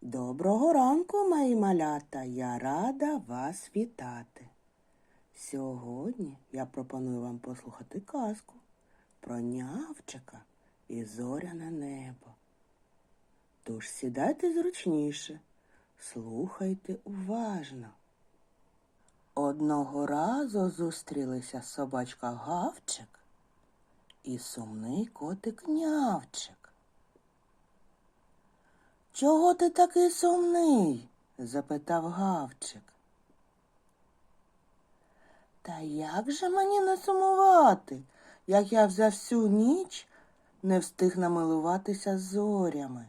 Доброго ранку, мої малята. Я рада вас вітати. Сьогодні я пропоную вам послухати казку про нявчика і зоряне небо. Тож сідайте зручніше, слухайте уважно. Одного разу зустрілися собачка Гавчик і сумний котик Нявчик. Чого ти такий сумний? запитав Гавчик. Та як же мені не сумувати, як я за всю ніч не встиг намилуватися зорями?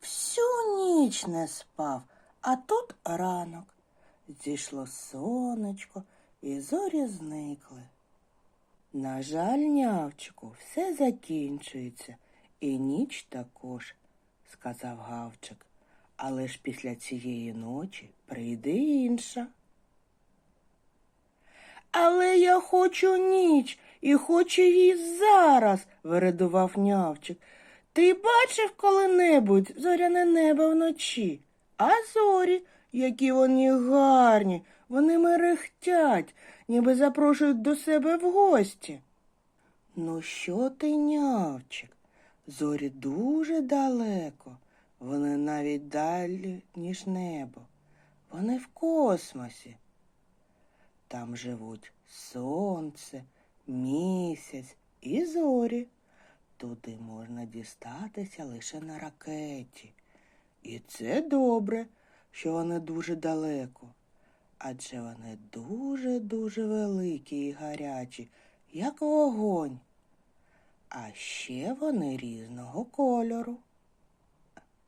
Всю ніч не спав, а тут ранок. Зійшло сонечко, і зорі зникли. На жаль, нявчику, все закінчується, і ніч також, сказав Гавчик. Але ж після цієї ночі прийде інша. Але я хочу ніч і хочу її зараз, вирадував нявчик. Ти бачив коли-небудь зоряне небо вночі? А зорі, які вони гарні, вони мерехтять, ніби запрошують до себе в гості. Ну, що ти, нявчик? Зорі дуже далеко, вони навіть далі, ніж небо. Вони в космосі. Там живуть сонце, місяць і зорі. Туди можна дістатися лише на ракеті. І це добре, що вони дуже далеко. Адже вони дуже-дуже великі і гарячі, як вогонь. А ще вони різного кольору.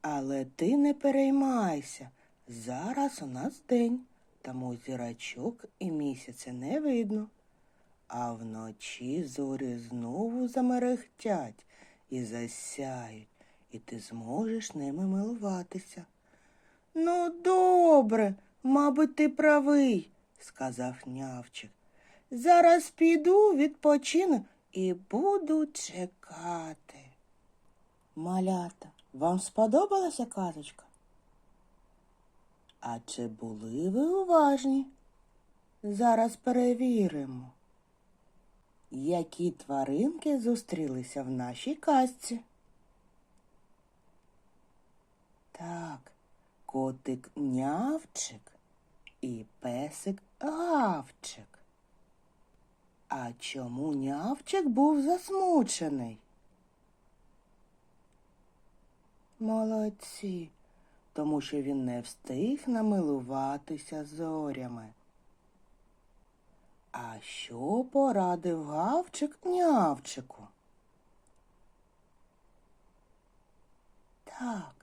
Але ти не переймайся. Зараз у нас день, тому зірачок і місяця не видно. А вночі зорі знову замерехтять і засяють, і ти зможеш ними милуватися. Ну, добре, мабуть, ти правий, сказав нявчик. Зараз піду, відпочину і буду чекати. Малята, вам сподобалася казочка? А чи були ви уважні? Зараз перевіримо. Які тваринки зустрілися в нашій казці? Так, котик нявчик і песик гавчик. А чому нявчик був засмучений? Молодці, тому що він не встиг намилуватися зорями. А що порадив гавчик нявчику? Так,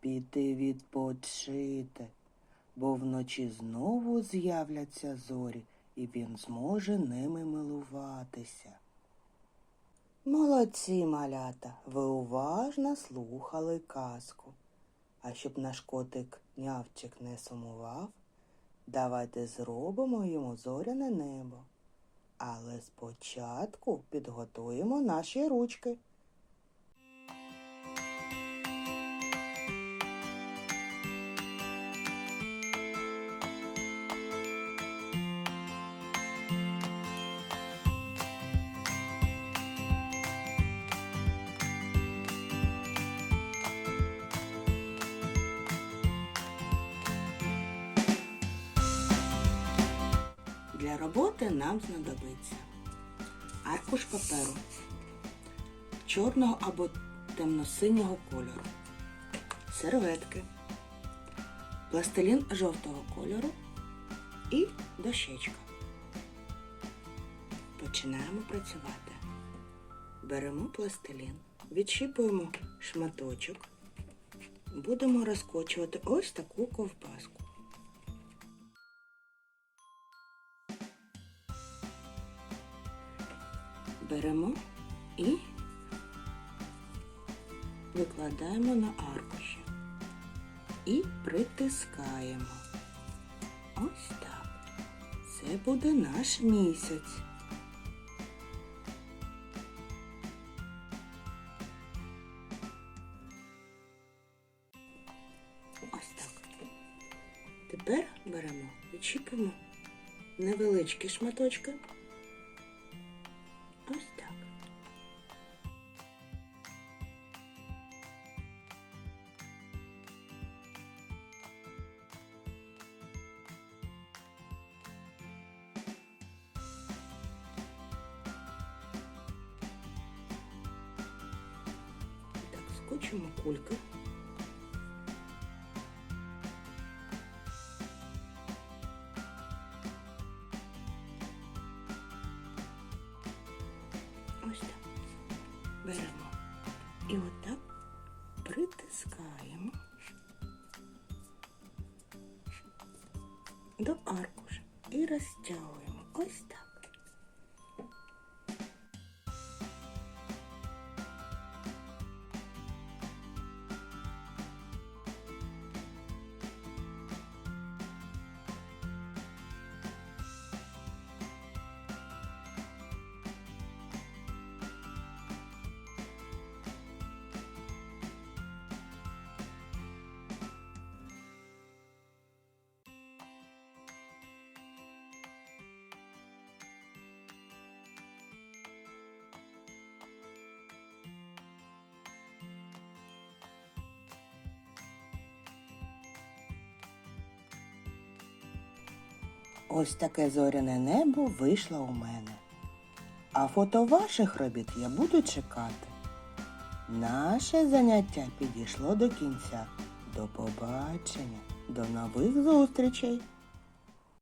піти відпочити, бо вночі знову з'являться зорі, і він зможе ними милуватися. Молодці, малята, ви уважно слухали казку. А щоб наш котик нявчик не сумував, давайте зробимо йому зоряне небо. Але спочатку підготуємо наші ручки. Для роботи нам знадобиться аркуш паперу чорного або темно-синього кольору, серветки, пластилін жовтого кольору і дощечка. Починаємо працювати. Беремо пластилін, відщіпуємо шматочок, будемо розкочувати ось таку ковбаску. Беремо і викладаємо на аркуші і притискаємо. Ось так. Це буде наш місяць. Тепер беремо і чіпимо невеличкі шматочки. Так, скочимо кульки. Ось так. Беремо і отак притискаємо до аркуша і розтягуємо. Ось так. Ось таке зоряне небо вийшло у мене. А фото ваших робіт я буду чекати. Наше заняття підійшло до кінця. До побачення, до нових зустрічей!